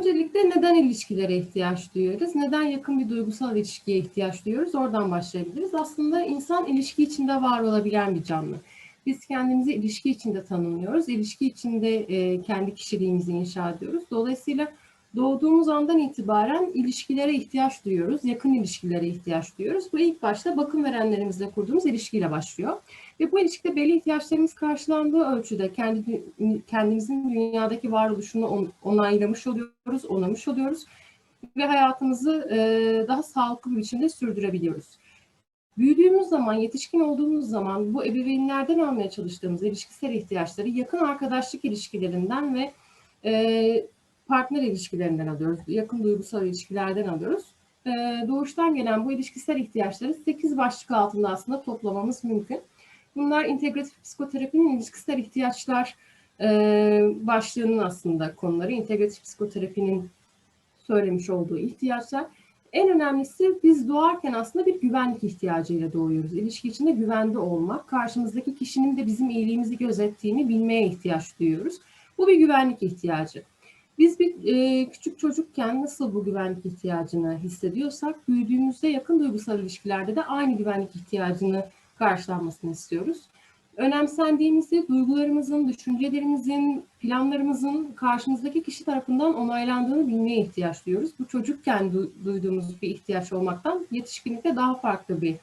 Öncelikle neden ilişkilere ihtiyaç duyuyoruz? Neden yakın bir duygusal ilişkiye ihtiyaç duyuyoruz? Oradan başlayabiliriz. Aslında insan ilişki içinde var olabilen bir canlı. Biz kendimizi ilişki içinde tanımlıyoruz. İlişki içinde kendi kişiliğimizi inşa ediyoruz. Dolayısıyla doğduğumuz andan itibaren ilişkilere ihtiyaç duyuyoruz. Yakın ilişkilere ihtiyaç duyuyoruz. Bu ilk başta bakım verenlerimizle kurduğumuz ilişkiyle başlıyor. Ve bu ilişkide belli ihtiyaçlarımız karşılandığı ölçüde kendi kendimizin dünyadaki varoluşunu onaylamış oluyoruz, onamış oluyoruz ve hayatımızı e, daha sağlıklı bir biçimde sürdürebiliyoruz. Büyüdüğümüz zaman, yetişkin olduğumuz zaman bu ebeveynlerden almaya çalıştığımız ilişkisel ihtiyaçları yakın arkadaşlık ilişkilerinden ve e, partner ilişkilerinden alıyoruz. Yakın duygusal ilişkilerden alıyoruz. E, doğuştan gelen bu ilişkisel ihtiyaçları 8 başlık altında aslında toplamamız mümkün. Bunlar integratif psikoterapinin ilişkisel ihtiyaçlar e, başlığının aslında konuları. İntegratif psikoterapinin söylemiş olduğu ihtiyaçlar. En önemlisi biz doğarken aslında bir güvenlik ihtiyacıyla doğuyoruz. İlişki içinde güvende olmak, karşımızdaki kişinin de bizim iyiliğimizi gözettiğini bilmeye ihtiyaç duyuyoruz. Bu bir güvenlik ihtiyacı. Biz bir e, küçük çocukken nasıl bu güvenlik ihtiyacını hissediyorsak, büyüdüğümüzde yakın duygusal ilişkilerde de aynı güvenlik ihtiyacını karşılanmasını istiyoruz. Önemsendiğimizi, duygularımızın, düşüncelerimizin, planlarımızın karşımızdaki kişi tarafından onaylandığını bilmeye ihtiyaç duyuyoruz. Bu çocukken duyduğumuz bir ihtiyaç olmaktan yetişkinlikte daha farklı bir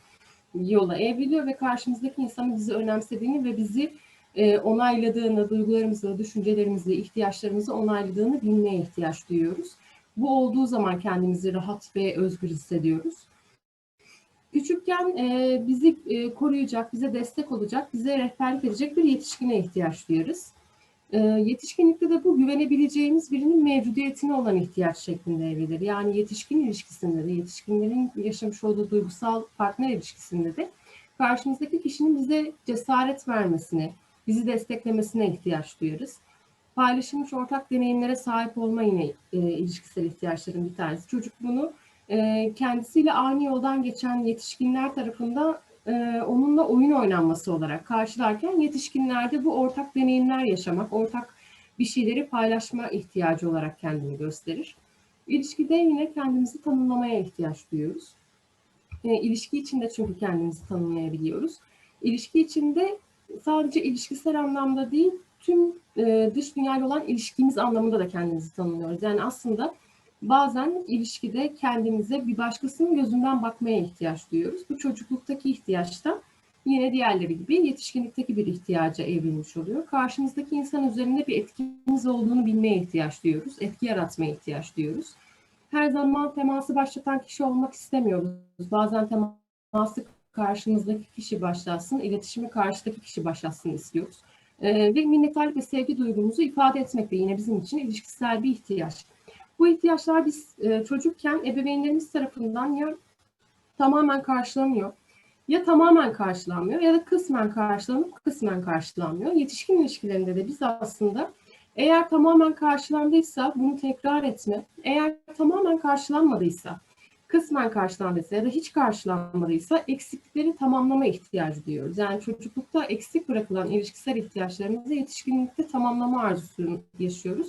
yola evriliyor ve karşımızdaki insanın bizi önemsediğini ve bizi e, onayladığını, duygularımızı, düşüncelerimizi, ihtiyaçlarımızı onayladığını bilmeye ihtiyaç duyuyoruz. Bu olduğu zaman kendimizi rahat ve özgür hissediyoruz. Küçükken e, bizi e, koruyacak, bize destek olacak, bize rehberlik edecek bir yetişkine ihtiyaç duyarız. Yetişkinlikte de bu güvenebileceğimiz birinin mevcudiyetine olan ihtiyaç şeklinde evrilir. Yani yetişkin ilişkisinde de, yetişkinlerin yaşamış olduğu duygusal partner ilişkisinde de karşımızdaki kişinin bize cesaret vermesine, bizi desteklemesine ihtiyaç duyarız. Paylaşılmış ortak deneyimlere sahip olma yine e, ilişkisel ihtiyaçların bir tanesi. Çocuk bunu e, kendisiyle aynı yoldan geçen yetişkinler tarafında e, onunla oyun oynanması olarak karşılarken yetişkinlerde bu ortak deneyimler yaşamak, ortak bir şeyleri paylaşma ihtiyacı olarak kendini gösterir. İlişkide yine kendimizi tanımlamaya ihtiyaç duyuyoruz. E, ilişki içinde çünkü kendimizi tanımlayabiliyoruz. İlişki içinde sadece ilişkisel anlamda değil, tüm e, dış dünyayla olan ilişkimiz anlamında da kendimizi tanımlıyoruz. Yani aslında bazen ilişkide kendimize bir başkasının gözünden bakmaya ihtiyaç duyuyoruz. Bu çocukluktaki ihtiyaçta yine diğerleri gibi yetişkinlikteki bir ihtiyaca evrilmiş oluyor. Karşımızdaki insan üzerinde bir etkimiz olduğunu bilmeye ihtiyaç duyuyoruz. Etki yaratmaya ihtiyaç duyuyoruz. Her zaman teması başlatan kişi olmak istemiyoruz. Bazen teması karşımızdaki kişi başlasın, iletişimi karşıdaki kişi başlasın istiyoruz. Ee, ve minnettarlık ve sevgi duygumuzu ifade etmek de yine bizim için ilişkisel bir ihtiyaç. Bu ihtiyaçlar biz e, çocukken ebeveynlerimiz tarafından ya tamamen karşılanıyor ya tamamen karşılanmıyor ya da kısmen karşılanıp kısmen karşılanmıyor. Yetişkin ilişkilerinde de biz aslında eğer tamamen karşılandıysa bunu tekrar etme, eğer tamamen karşılanmadıysa, kısmen karşılandıysa ya da hiç karşılanmadıysa eksiklikleri tamamlama ihtiyacı duyuyoruz. Yani çocuklukta eksik bırakılan ilişkisel ihtiyaçlarımızı yetişkinlikte tamamlama arzusunu yaşıyoruz.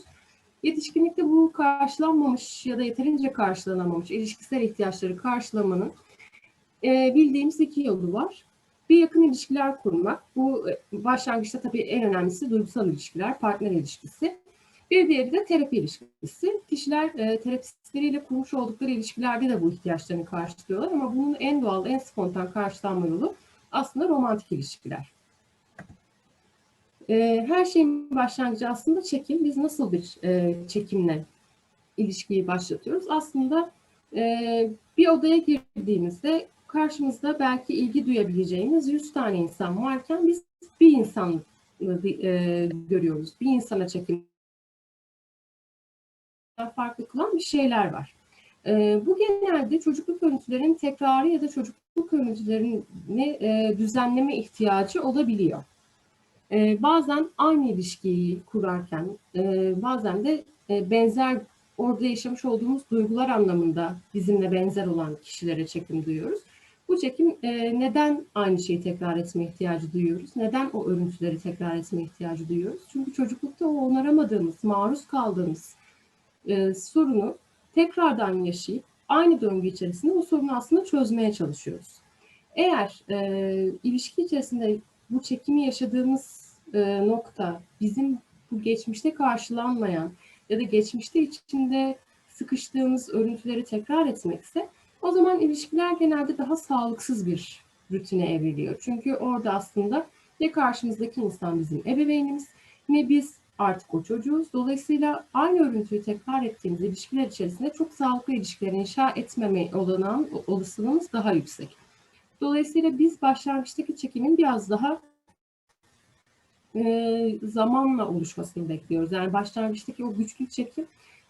Yetişkinlikte bu karşılanmamış ya da yeterince karşılanamamış ilişkisel ihtiyaçları karşılamanın e, bildiğimiz iki yolu var. Bir yakın ilişkiler kurmak. Bu e, başlangıçta tabii en önemlisi duygusal ilişkiler, partner ilişkisi. Bir diğeri de terapi ilişkisi. Kişiler e, terapistleriyle kurmuş oldukları ilişkilerde de bu ihtiyaçlarını karşılıyorlar ama bunun en doğal, en spontan karşılanma yolu aslında romantik ilişkiler. E, her şeyin başlangıcı aslında çekim. Biz nasıl bir e, çekimle ilişkiyi başlatıyoruz? Aslında e, bir odaya girdiğimizde karşımızda belki ilgi duyabileceğimiz 100 tane insan varken biz bir insan e, görüyoruz. Bir insana çekim farklı kılan bir şeyler var. E, bu genelde çocukluk görüntülerinin tekrarı ya da çocukluk görüntülerini e, düzenleme ihtiyacı olabiliyor. E, bazen aynı ilişkiyi kurarken, e, bazen de e, benzer orada yaşamış olduğumuz duygular anlamında bizimle benzer olan kişilere çekim duyuyoruz. Bu çekim e, neden aynı şeyi tekrar etme ihtiyacı duyuyoruz? Neden o örüntüleri tekrar etme ihtiyacı duyuyoruz? Çünkü çocuklukta o onaramadığımız, maruz kaldığımız e, sorunu tekrardan yaşayıp aynı döngü içerisinde bu sorunu aslında çözmeye çalışıyoruz. Eğer e, ilişki içerisinde bu çekimi yaşadığımız e, nokta bizim bu geçmişte karşılanmayan ya da geçmişte içinde sıkıştığımız örüntüleri tekrar etmekse o zaman ilişkiler genelde daha sağlıksız bir rutine evriliyor. Çünkü orada aslında ne karşımızdaki insan bizim ebeveynimiz ne biz artık o çocuğuz. Dolayısıyla aynı örüntüyü tekrar ettiğimiz ilişkiler içerisinde çok sağlıklı ilişkiler inşa etmeme olanağın olasılığımız daha yüksek. Dolayısıyla biz başlangıçtaki çekimin biraz daha e, zamanla oluşmasını bekliyoruz. Yani başlangıçtaki o güçlü çekim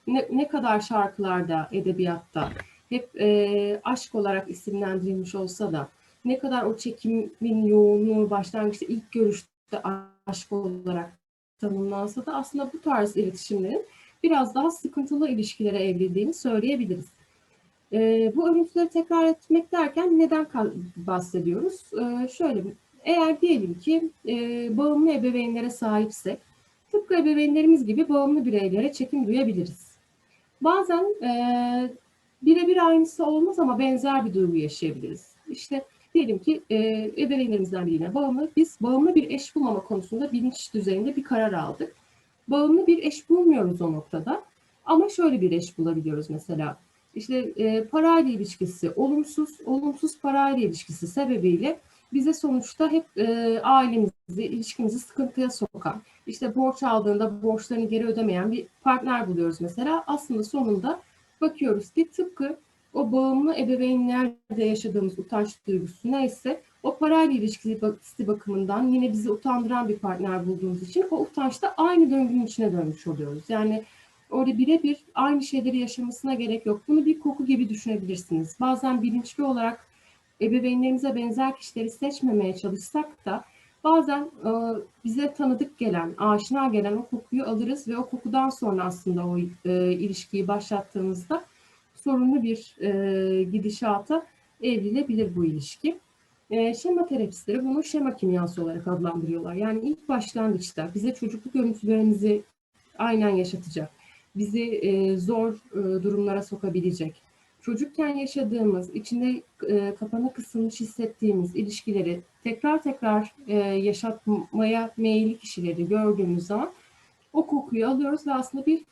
ne, ne kadar şarkılarda, edebiyatta hep e, aşk olarak isimlendirilmiş olsa da ne kadar o çekimin yoğunluğu başlangıçta ilk görüşte aşk olarak tanımlansa da aslında bu tarz iletişimlerin biraz daha sıkıntılı ilişkilere evrildiğini söyleyebiliriz. E, bu örüntüleri tekrar etmek derken neden bahsediyoruz? E, şöyle, eğer diyelim ki e, bağımlı ebeveynlere sahipsek, tıpkı ebeveynlerimiz gibi bağımlı bireylere çekim duyabiliriz. Bazen e, birebir aynısı olmaz ama benzer bir duygu yaşayabiliriz. İşte diyelim ki e, ebeveynlerimizden birine bağımlı, biz bağımlı bir eş bulmama konusunda bilinç düzeyinde bir karar aldık. Bağımlı bir eş bulmuyoruz o noktada ama şöyle bir eş bulabiliyoruz mesela. İşte e, parayla ilişkisi olumsuz, olumsuz parayla ilişkisi sebebiyle bize sonuçta hep e, ailemizi, ilişkimizi sıkıntıya sokan, işte borç aldığında borçlarını geri ödemeyen bir partner buluyoruz mesela. Aslında sonunda bakıyoruz ki tıpkı o bağımlı ebeveynlerde yaşadığımız utanç duygusu neyse o parayla ilişkisi bakımından yine bizi utandıran bir partner bulduğumuz için o utançta aynı döngünün içine dönmüş oluyoruz. Yani orada birebir aynı şeyleri yaşamasına gerek yok. Bunu bir koku gibi düşünebilirsiniz. Bazen bilinçli olarak ebeveynlerimize benzer kişileri seçmemeye çalışsak da bazen e, bize tanıdık gelen, aşina gelen o kokuyu alırız ve o kokudan sonra aslında o e, ilişkiyi başlattığımızda sorunlu bir e, gidişata evrilebilir bu ilişki. E, şema terapistleri bunu şema kimyası olarak adlandırıyorlar. Yani ilk başlangıçta bize çocukluk görüntülerimizi aynen yaşatacak, bizi e, zor e, durumlara sokabilecek, çocukken yaşadığımız, içinde e, kapanı kısılmış hissettiğimiz ilişkileri tekrar tekrar e, yaşatmaya meyilli kişileri gördüğümüz zaman o kokuyu alıyoruz ve aslında bir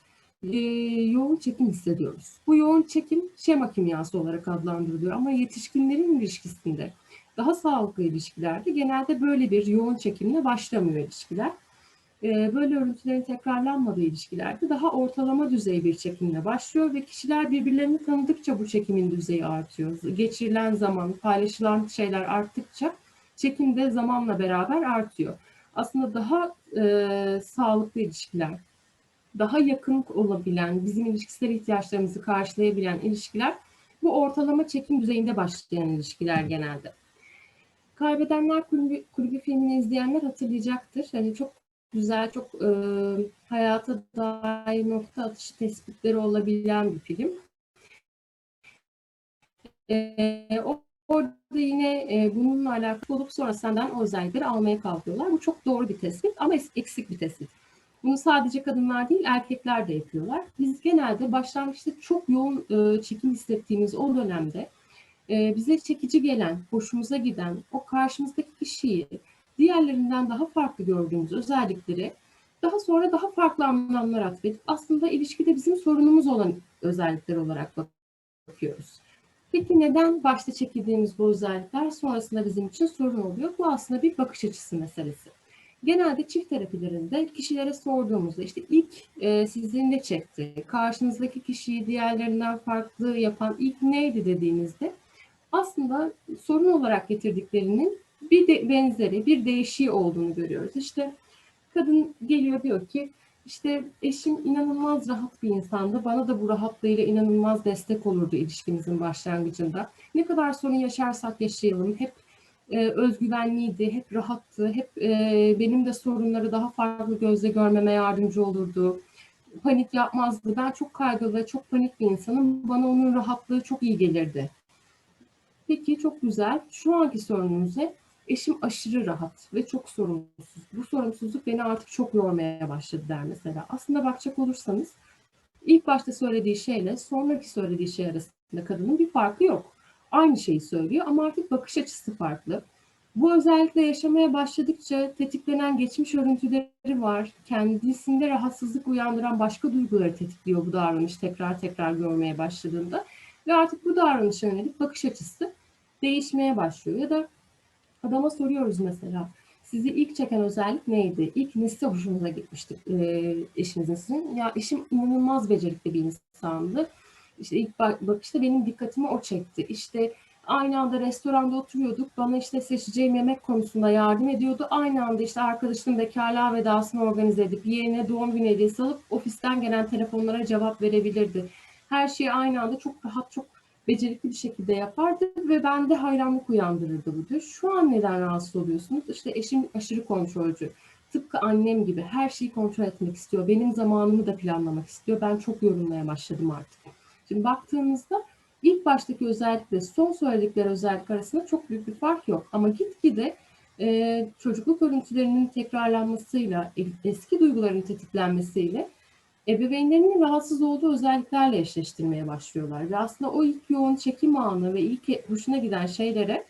e, yoğun çekim hissediyoruz. Bu yoğun çekim şema kimyası olarak adlandırılıyor ama yetişkinlerin ilişkisinde daha sağlıklı ilişkilerde genelde böyle bir yoğun çekimle başlamıyor ilişkiler. E, böyle örüntülerin tekrarlanmadığı ilişkilerde daha ortalama düzey bir çekimle başlıyor ve kişiler birbirlerini tanıdıkça bu çekimin düzeyi artıyor. Geçirilen zaman, paylaşılan şeyler arttıkça çekim de zamanla beraber artıyor. Aslında daha e, sağlıklı ilişkiler, daha yakın olabilen, bizim ilişkisel ihtiyaçlarımızı karşılayabilen ilişkiler bu ortalama çekim düzeyinde başlayan ilişkiler genelde. Kaybedenler Kulübü, Kulübü filmini izleyenler hatırlayacaktır. Hani çok güzel, çok e, hayata dair nokta atışı tespitleri olabilen bir film. E, orada yine e, bununla alakalı olup sonra senden o özellikleri almaya kalkıyorlar. Bu çok doğru bir tespit ama eksik bir tespit. Bunu sadece kadınlar değil erkekler de yapıyorlar. Biz genelde başlangıçta çok yoğun e, çekim hissettiğimiz o dönemde e, bize çekici gelen, hoşumuza giden o karşımızdaki kişiyi diğerlerinden daha farklı gördüğümüz özellikleri daha sonra daha farklı anlamlar atfedip aslında ilişkide bizim sorunumuz olan özellikler olarak bakıyoruz. Peki neden başta çekildiğimiz bu özellikler sonrasında bizim için sorun oluyor? Bu aslında bir bakış açısı meselesi. Genelde çift terapilerinde kişilere sorduğumuzda işte ilk e, sizi ne çekti, karşınızdaki kişiyi diğerlerinden farklı yapan ilk neydi dediğinizde aslında sorun olarak getirdiklerinin bir de benzeri, bir değişiği olduğunu görüyoruz. İşte kadın geliyor diyor ki işte eşim inanılmaz rahat bir insandı. Bana da bu rahatlığıyla inanılmaz destek olurdu ilişkimizin başlangıcında. Ne kadar sorun yaşarsak yaşayalım hep e, özgüvenliydi, hep rahattı, hep e, benim de sorunları daha farklı gözle görmeme yardımcı olurdu. Panik yapmazdı. Ben çok kaygılı ve çok panik bir insanım. Bana onun rahatlığı çok iyi gelirdi. Peki çok güzel. Şu anki sorunumuz ne? Eşim aşırı rahat ve çok sorumsuz. Bu sorumsuzluk beni artık çok yormaya başladı der mesela. Aslında bakacak olursanız İlk başta söylediği şeyle sonraki söylediği şey arasında kadının bir farkı yok. Aynı şeyi söylüyor ama artık bakış açısı farklı. Bu özellikle yaşamaya başladıkça tetiklenen geçmiş örüntüleri var. Kendisinde rahatsızlık uyandıran başka duyguları tetikliyor bu davranış tekrar tekrar görmeye başladığında. Ve artık bu davranışa yönelik bakış açısı değişmeye başlıyor. Ya da adama soruyoruz mesela sizi ilk çeken özellik neydi? İlk nesi hoşunuza gitmişti e, eşinizin sizin? Ya eşim inanılmaz becerikli bir insandı. İşte ilk bakışta benim dikkatimi o çekti. İşte aynı anda restoranda oturuyorduk. Bana işte seçeceğim yemek konusunda yardım ediyordu. Aynı anda işte arkadaşım bekarlığa vedasını organize edip yeğene doğum günü hediyesi alıp ofisten gelen telefonlara cevap verebilirdi. Her şeyi aynı anda çok rahat, çok becerikli bir şekilde yapardı ve bende hayranlık uyandırırdı bu diyor. Şu an neden rahatsız oluyorsunuz? İşte eşim aşırı kontrolcü. Tıpkı annem gibi her şeyi kontrol etmek istiyor. Benim zamanımı da planlamak istiyor. Ben çok yorulmaya başladım artık. Şimdi baktığımızda ilk baştaki özellikle son söyledikleri özellik arasında çok büyük bir fark yok. Ama gitgide e, çocukluk örüntülerinin tekrarlanmasıyla, eski duyguların tetiklenmesiyle ebeveynlerinin rahatsız olduğu özelliklerle eşleştirmeye başlıyorlar. Ve aslında o ilk yoğun çekim anı ve ilk hoşuna giden şeylere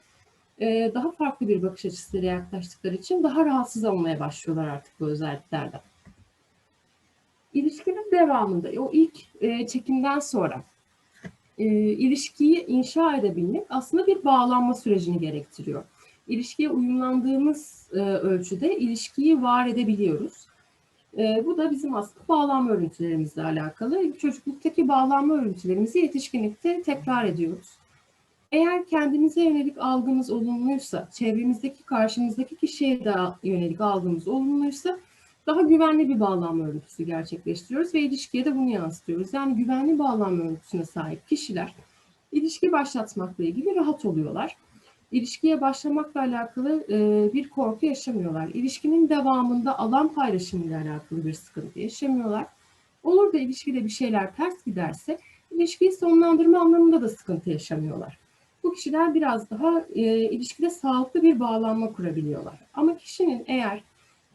e, daha farklı bir bakış açısıyla yaklaştıkları için daha rahatsız olmaya başlıyorlar artık bu özelliklerden. İlişkinin devamında o ilk e, çekimden sonra e, ilişkiyi inşa edebilmek aslında bir bağlanma sürecini gerektiriyor. İlişkiye uyumlandığımız e, ölçüde ilişkiyi var edebiliyoruz. E, bu da bizim aslında bağlanma örüntülerimizle alakalı. Çocukluktaki bağlanma örüntülerimizi yetişkinlikte tekrar ediyoruz. Eğer kendimize yönelik algımız olumluysa, çevremizdeki karşımızdaki kişiye de yönelik algımız olumluysa daha güvenli bir bağlanma örüntüsü gerçekleştiriyoruz ve ilişkiye de bunu yansıtıyoruz. Yani güvenli bağlanma örüntüsüne sahip kişiler ilişki başlatmakla ilgili rahat oluyorlar. İlişkiye başlamakla alakalı e, bir korku yaşamıyorlar. İlişkinin devamında alan paylaşımıyla alakalı bir sıkıntı yaşamıyorlar. Olur da ilişkide bir şeyler ters giderse ilişkiyi sonlandırma anlamında da sıkıntı yaşamıyorlar. Bu kişiler biraz daha e, ilişkide sağlıklı bir bağlanma kurabiliyorlar. Ama kişinin eğer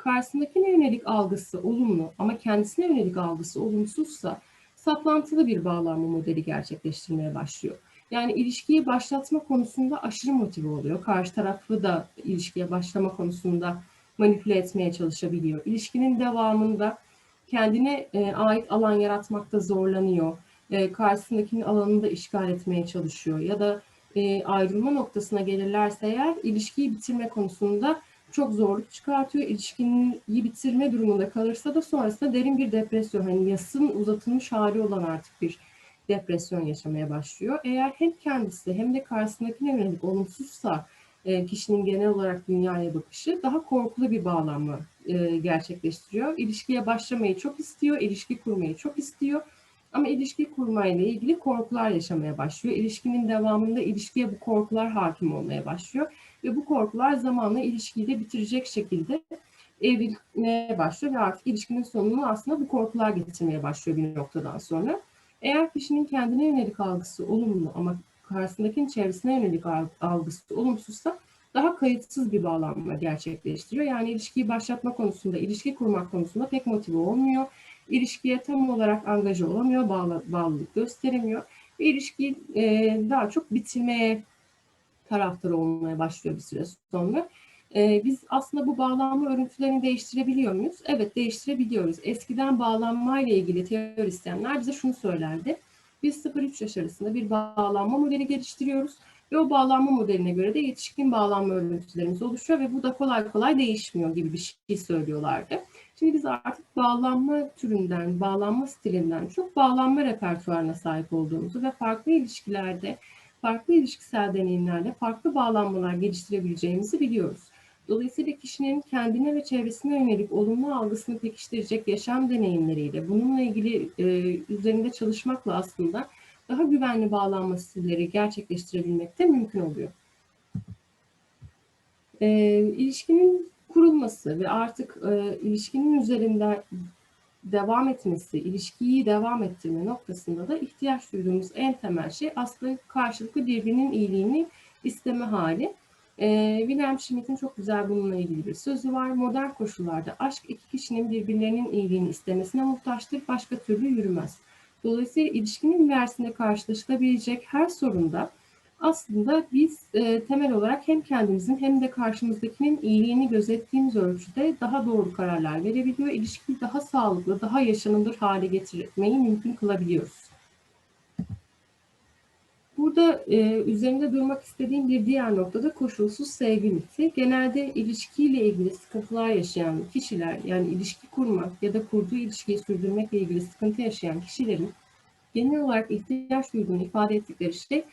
karşısındakine yönelik algısı olumlu ama kendisine yönelik algısı olumsuzsa saplantılı bir bağlanma modeli gerçekleştirmeye başlıyor. Yani ilişkiyi başlatma konusunda aşırı motive oluyor. Karşı tarafı da ilişkiye başlama konusunda manipüle etmeye çalışabiliyor. İlişkinin devamında kendine e, ait alan yaratmakta zorlanıyor. E, karşısındakinin alanını da işgal etmeye çalışıyor. Ya da e, ayrılma noktasına gelirlerse eğer ilişkiyi bitirme konusunda çok zorluk çıkartıyor. İlişkinin bitirme durumunda kalırsa da sonrasında derin bir depresyon, hani yasın uzatılmış hali olan artık bir depresyon yaşamaya başlıyor. Eğer hem kendisi hem de karşısındakine yönelik olumsuzsa e, kişinin genel olarak dünyaya bakışı daha korkulu bir bağlanma e, gerçekleştiriyor. İlişkiye başlamayı çok istiyor, ilişki kurmayı çok istiyor. Ama ilişki kurmayla ilgili korkular yaşamaya başlıyor. İlişkinin devamında ilişkiye bu korkular hakim olmaya başlıyor. Ve bu korkular zamanla ilişkiyi de bitirecek şekilde evrilmeye başlıyor ve artık ilişkinin sonunu aslında bu korkular getirmeye başlıyor bir noktadan sonra. Eğer kişinin kendine yönelik algısı olumlu ama karşısındakinin çevresine yönelik algısı olumsuzsa daha kayıtsız bir bağlanma gerçekleştiriyor. Yani ilişkiyi başlatma konusunda, ilişki kurmak konusunda pek motive olmuyor. İlişkiye tam olarak angaja olamıyor, bağlı, bağlılık gösteremiyor. Ve ilişkiyi e, daha çok bitirmeye taraftarı olmaya başlıyor bir süre sonra. Ee, biz aslında bu bağlanma örüntülerini değiştirebiliyor muyuz? Evet değiştirebiliyoruz. Eskiden bağlanma ile ilgili teorisyenler bize şunu söylerdi. Biz 0-3 yaş arasında bir bağlanma modeli geliştiriyoruz ve o bağlanma modeline göre de yetişkin bağlanma örüntülerimiz oluşuyor ve bu da kolay kolay değişmiyor gibi bir şey söylüyorlardı. Şimdi biz artık bağlanma türünden, bağlanma stilinden çok bağlanma repertuarına sahip olduğumuzu ve farklı ilişkilerde, farklı ilişkisel deneyimlerle farklı bağlanmalar geliştirebileceğimizi biliyoruz. Dolayısıyla kişinin kendine ve çevresine yönelik olumlu algısını pekiştirecek yaşam deneyimleriyle bununla ilgili e, üzerinde çalışmakla aslında daha güvenli bağlanma stilleri gerçekleştirebilmek de mümkün oluyor. E, ilişkinin kurulması ve artık e, ilişkinin üzerinde devam etmesi, ilişkiyi devam ettirme noktasında da ihtiyaç duyduğumuz en temel şey aslında karşılıklı birbirinin iyiliğini isteme hali. E, William Schmidt'in çok güzel bununla ilgili bir sözü var. Modern koşullarda aşk iki kişinin birbirlerinin iyiliğini istemesine muhtaçtır, başka türlü yürümez. Dolayısıyla ilişkinin ilerisinde karşılaşılabilecek her sorunda aslında biz e, temel olarak hem kendimizin hem de karşımızdakinin iyiliğini gözettiğimiz ölçüde daha doğru kararlar verebiliyor. İlişkiyi daha sağlıklı, daha yaşanılır hale getirmeyi mümkün kılabiliyoruz. Burada e, üzerinde durmak istediğim bir diğer nokta da koşulsuz sevgi miti. Genelde ilişkiyle ilgili sıkıntılar yaşayan kişiler, yani ilişki kurmak ya da kurduğu ilişkiyi sürdürmekle ilgili sıkıntı yaşayan kişilerin genel olarak ihtiyaç duyduğunu ifade ettikleri şey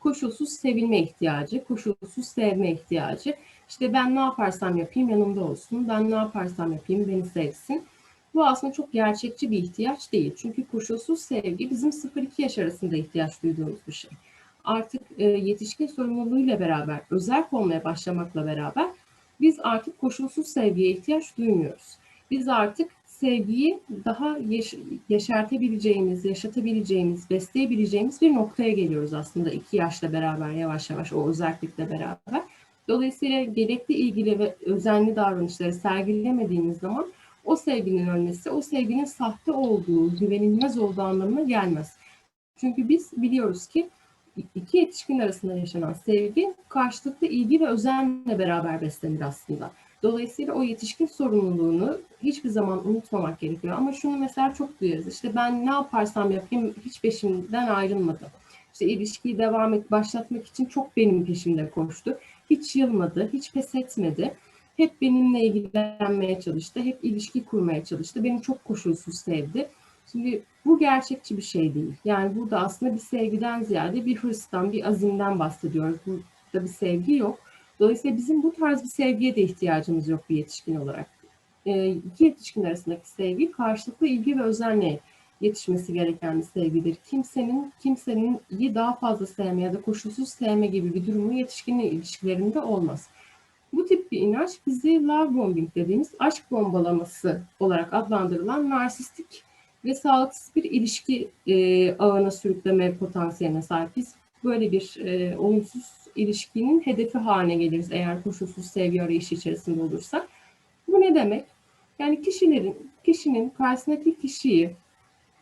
koşulsuz sevilme ihtiyacı, koşulsuz sevme ihtiyacı. İşte ben ne yaparsam yapayım yanımda olsun, ben ne yaparsam yapayım beni sevsin. Bu aslında çok gerçekçi bir ihtiyaç değil. Çünkü koşulsuz sevgi bizim 0-2 yaş arasında ihtiyaç duyduğumuz bir şey. Artık e, yetişkin sorumluluğuyla beraber, özel olmaya başlamakla beraber biz artık koşulsuz sevgiye ihtiyaç duymuyoruz. Biz artık sevgiyi daha yaş yaşartabileceğimiz, yaşatabileceğimiz, besleyebileceğimiz bir noktaya geliyoruz aslında iki yaşla beraber yavaş yavaş o özellikle beraber. Dolayısıyla gerekli ilgili ve özenli davranışları sergilemediğimiz zaman o sevginin ölmesi, o sevginin sahte olduğu, güvenilmez olduğu anlamına gelmez. Çünkü biz biliyoruz ki iki yetişkin arasında yaşanan sevgi karşılıklı ilgi ve özenle beraber beslenir aslında. Dolayısıyla o yetişkin sorumluluğunu hiçbir zaman unutmamak gerekiyor. Ama şunu mesela çok duyarız. İşte ben ne yaparsam yapayım hiç peşimden ayrılmadı. İşte ilişkiyi devam et, başlatmak için çok benim peşimde koştu. Hiç yılmadı, hiç pes etmedi. Hep benimle ilgilenmeye çalıştı, hep ilişki kurmaya çalıştı. Beni çok koşulsuz sevdi. Şimdi bu gerçekçi bir şey değil. Yani burada aslında bir sevgiden ziyade bir hırstan, bir azimden bahsediyoruz. Burada bir sevgi yok. Dolayısıyla bizim bu tarz bir sevgiye de ihtiyacımız yok bir yetişkin olarak. E, iki yetişkin arasındaki sevgi karşılıklı ilgi ve özenle yetişmesi gereken bir sevgidir. Kimsenin kimsenin iyi daha fazla sevme ya da koşulsuz sevme gibi bir durumu yetişkinle ilişkilerinde olmaz. Bu tip bir inanç bizi love bombing dediğimiz aşk bombalaması olarak adlandırılan narsistik ve sağlıksız bir ilişki e, ağına sürükleme potansiyeline sahibiz. Böyle bir e, olumsuz ilişkinin hedefi haline geliriz eğer koşulsuz sevgi arayışı içerisinde olursak. Bu ne demek? Yani kişilerin, kişinin karşısındaki kişiyi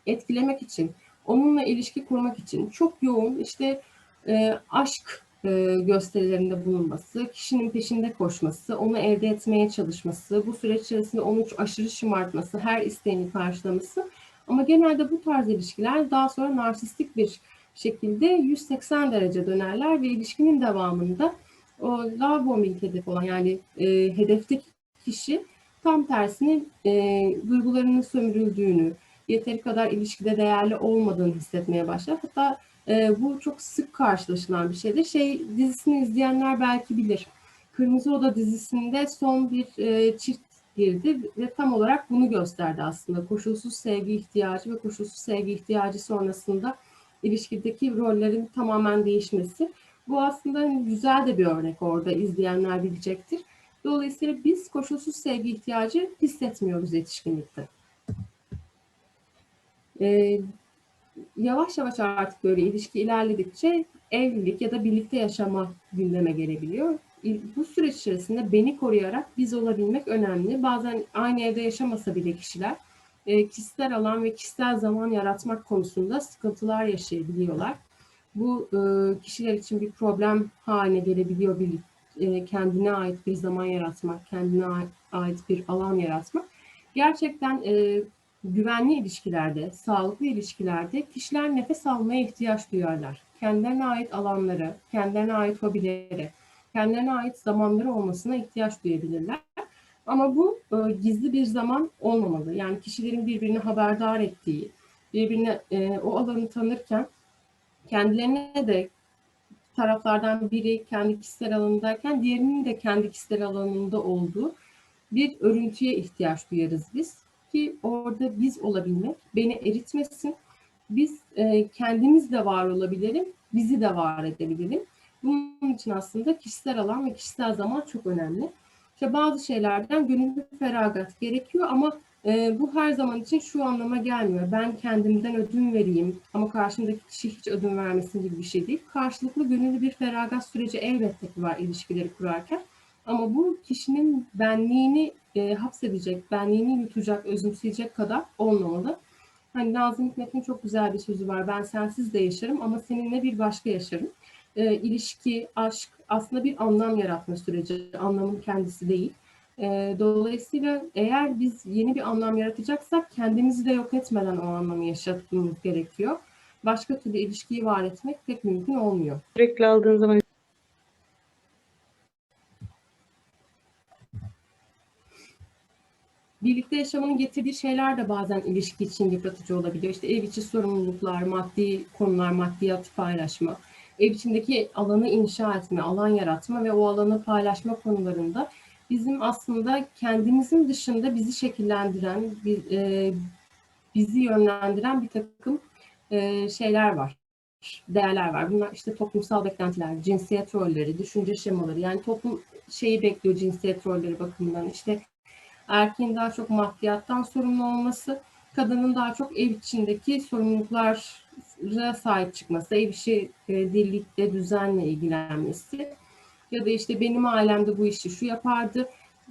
etkilemek için, onunla ilişki kurmak için çok yoğun işte e, aşk e, gösterilerinde bulunması, kişinin peşinde koşması, onu elde etmeye çalışması, bu süreç içerisinde onu aşırı şımartması, her isteğini karşılaması. Ama genelde bu tarz ilişkiler daha sonra narsistik bir şekilde 180 derece dönerler ve ilişkinin devamında o love hedef olan yani e, hedefteki kişi tam tersini e, duygularının sömürüldüğünü, yeteri kadar ilişkide değerli olmadığını hissetmeye başlar. Hatta e, bu çok sık karşılaşılan bir şeydir. Şey dizisini izleyenler belki bilir. Kırmızı Oda dizisinde son bir e, çift girdi ve tam olarak bunu gösterdi aslında. Koşulsuz sevgi ihtiyacı ve koşulsuz sevgi ihtiyacı sonrasında ilişkideki rollerin tamamen değişmesi. Bu aslında hani güzel de bir örnek orada izleyenler bilecektir. Dolayısıyla biz koşulsuz sevgi ihtiyacı hissetmiyoruz yetişkinlikte. Ee, yavaş yavaş artık böyle ilişki ilerledikçe evlilik ya da birlikte yaşama gündeme gelebiliyor. Bu süreç içerisinde beni koruyarak biz olabilmek önemli. Bazen aynı evde yaşamasa bile kişiler e, kişisel alan ve kişisel zaman yaratmak konusunda sıkıntılar yaşayabiliyorlar. Bu e, kişiler için bir problem haline gelebiliyor bir e, kendine ait bir zaman yaratmak, kendine ait bir alan yaratmak. Gerçekten e, güvenli ilişkilerde, sağlıklı ilişkilerde kişiler nefes almaya ihtiyaç duyarlar. Kendilerine ait alanları, kendilerine ait hobileri, kendilerine ait zamanları olmasına ihtiyaç duyabilirler. Ama bu e, gizli bir zaman olmamalı. Yani kişilerin birbirini haberdar ettiği, birbirine e, o alanı tanırken kendilerine de taraflardan biri kendi kişisel alanındayken diğerinin de kendi kişisel alanında olduğu bir örüntüye ihtiyaç duyarız biz. Ki orada biz olabilmek beni eritmesin. Biz e, kendimiz de var olabilelim, bizi de var edebilelim. Bunun için aslında kişisel alan ve kişisel zaman çok önemli. İşte bazı şeylerden gönüllü feragat gerekiyor ama e, bu her zaman için şu anlama gelmiyor. Ben kendimden ödün vereyim ama karşımdaki kişi hiç ödün vermesin gibi bir şey değil. Karşılıklı gönüllü bir feragat süreci elbette ki var ilişkileri kurarken. Ama bu kişinin benliğini e, hapsedecek, benliğini yutacak, özümseyecek kadar olmamalı. Hani Nazım Hikmet'in çok güzel bir sözü var. Ben sensiz de yaşarım ama seninle bir başka yaşarım. E, ilişki, aşk aslında bir anlam yaratma süreci. Anlamın kendisi değil. E, dolayısıyla eğer biz yeni bir anlam yaratacaksak kendimizi de yok etmeden o anlamı yaşatmamız gerekiyor. Başka türlü ilişkiyi var etmek pek mümkün olmuyor. Sürekli aldığın zaman birlikte yaşamanın getirdiği şeyler de bazen ilişki için yıpratıcı olabiliyor. İşte ev içi sorumluluklar, maddi konular, maddiyat paylaşma, ev içindeki alanı inşa etme, alan yaratma ve o alanı paylaşma konularında bizim aslında kendimizin dışında bizi şekillendiren, e, bizi yönlendiren bir takım e, şeyler var, değerler var. Bunlar işte toplumsal beklentiler, cinsiyet rolleri, düşünce şemaları. Yani toplum şeyi bekliyor cinsiyet rolleri bakımından. İşte erkeğin daha çok maddiyattan sorumlu olması, kadının daha çok ev içindeki sorumluluklara sahip çıkması, ev işi e, dirlikle, düzenle ilgilenmesi ya da işte benim ailemde bu işi şu yapardı,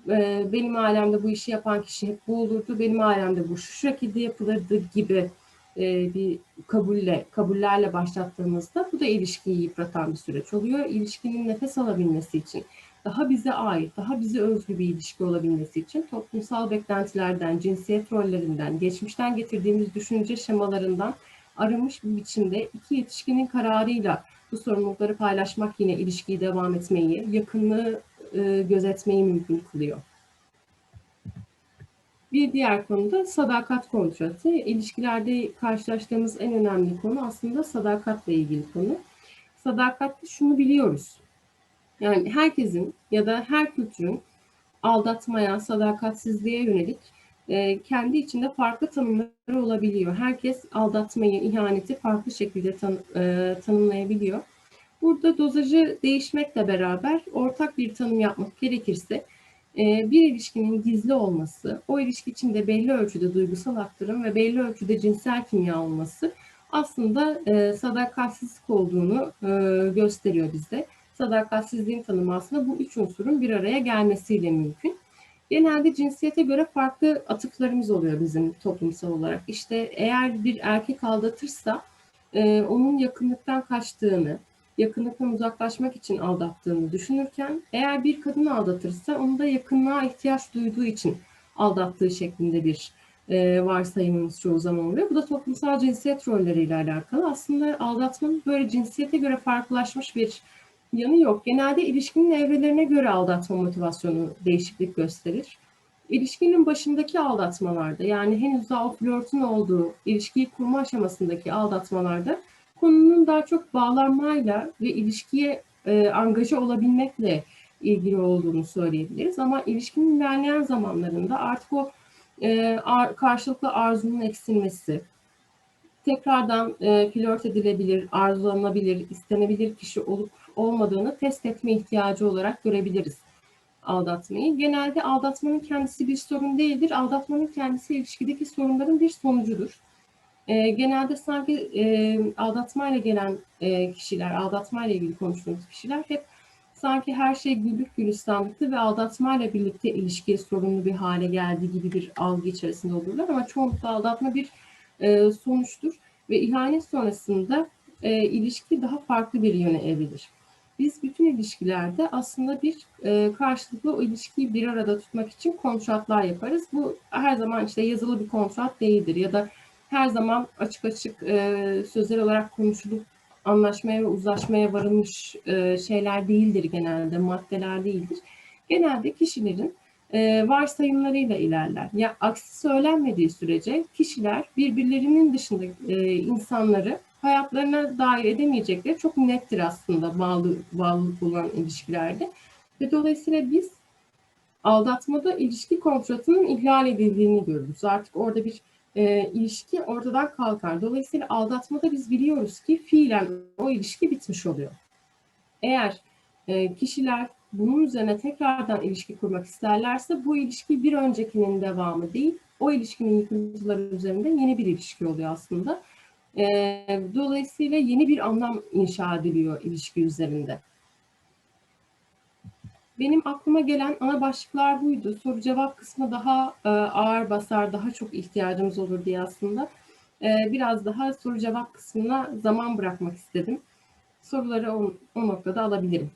e, benim ailemde bu işi yapan kişi hep bu olurdu, benim ailemde bu şu şekilde yapılırdı gibi e, bir kabulle, kabullerle başlattığımızda bu da ilişkiyi yıpratan bir süreç oluyor. İlişkinin nefes alabilmesi için daha bize ait, daha bize özgü bir ilişki olabilmesi için toplumsal beklentilerden, cinsiyet rollerinden, geçmişten getirdiğimiz düşünce şemalarından aramış bir biçimde iki yetişkinin kararıyla bu sorumlulukları paylaşmak yine ilişkiyi devam etmeyi, yakınlığı e, gözetmeyi mümkün kılıyor. Bir diğer konu da sadakat kontratı. İlişkilerde karşılaştığımız en önemli konu aslında sadakatle ilgili konu. Sadakatle şunu biliyoruz. Yani herkesin ya da her kültürün aldatmaya, sadakatsizliğe yönelik e, kendi içinde farklı tanımları olabiliyor. Herkes aldatmayı, ihaneti farklı şekilde e, tanımlayabiliyor. Burada dozajı değişmekle beraber ortak bir tanım yapmak gerekirse e, bir ilişkinin gizli olması, o ilişki içinde belli ölçüde duygusal aktarım ve belli ölçüde cinsel kimya olması aslında sadakatsizlik olduğunu gösteriyor bize sadakatsizliğin tanımı aslında bu üç unsurun bir araya gelmesiyle mümkün. Genelde cinsiyete göre farklı atıflarımız oluyor bizim toplumsal olarak. İşte eğer bir erkek aldatırsa e, onun yakınlıktan kaçtığını, yakınlıktan uzaklaşmak için aldattığını düşünürken eğer bir kadını aldatırsa onu da yakınlığa ihtiyaç duyduğu için aldattığı şeklinde bir e, varsayımımız çoğu zaman oluyor. Bu da toplumsal cinsiyet rolleriyle alakalı. Aslında aldatmanın böyle cinsiyete göre farklılaşmış bir yanı yok. Genelde ilişkinin evrelerine göre aldatma motivasyonu değişiklik gösterir. İlişkinin başındaki aldatmalarda yani henüz daha o flörtün olduğu ilişkiyi kurma aşamasındaki aldatmalarda konunun daha çok bağlanmayla ve ilişkiye e, angaja olabilmekle ilgili olduğunu söyleyebiliriz. Ama ilişkinin ilerleyen zamanlarında artık o e, ar, karşılıklı arzunun eksilmesi, tekrardan e, flört edilebilir, arzulanabilir, istenebilir kişi olup olmadığını test etme ihtiyacı olarak görebiliriz aldatmayı. Genelde aldatmanın kendisi bir sorun değildir. Aldatmanın kendisi ilişkideki sorunların bir sonucudur. E, genelde sanki e, aldatmayla gelen e, kişiler, aldatmayla ilgili konuştuğumuz kişiler hep sanki her şey güllük gülistanlıktı ve aldatmayla birlikte ilişki sorunlu bir hale geldi gibi bir algı içerisinde olurlar. Ama çoğunlukla aldatma bir e, sonuçtur ve ihanet sonrasında e, ilişki daha farklı bir yöne evrilir. Biz bütün ilişkilerde aslında bir e, karşılıklı o ilişkiyi bir arada tutmak için kontratlar yaparız. Bu her zaman işte yazılı bir kontrat değildir ya da her zaman açık açık e, sözel olarak konuşulup anlaşmaya ve uzlaşmaya varılmış e, şeyler değildir genelde, maddeler değildir. Genelde kişilerin e, varsayımlarıyla ilerler. Ya aksi söylenmediği sürece kişiler birbirlerinin dışında e, insanları hayatlarına dahil edemeyecekleri çok nettir aslında bağlı bağlılık olan ilişkilerde. Ve dolayısıyla biz aldatmada ilişki kontratının ihlal edildiğini görürüz. Artık orada bir e, ilişki ortadan kalkar. Dolayısıyla aldatmada biz biliyoruz ki fiilen o ilişki bitmiş oluyor. Eğer e, kişiler bunun üzerine tekrardan ilişki kurmak isterlerse bu ilişki bir öncekinin devamı değil, o ilişkinin yıkıntıları üzerinde yeni bir ilişki oluyor aslında. E, dolayısıyla yeni bir anlam inşa ediliyor ilişki üzerinde. Benim aklıma gelen ana başlıklar buydu. Soru cevap kısmı daha e, ağır basar, daha çok ihtiyacımız olur diye aslında e, biraz daha soru cevap kısmına zaman bırakmak istedim. Soruları o, o noktada alabilirim.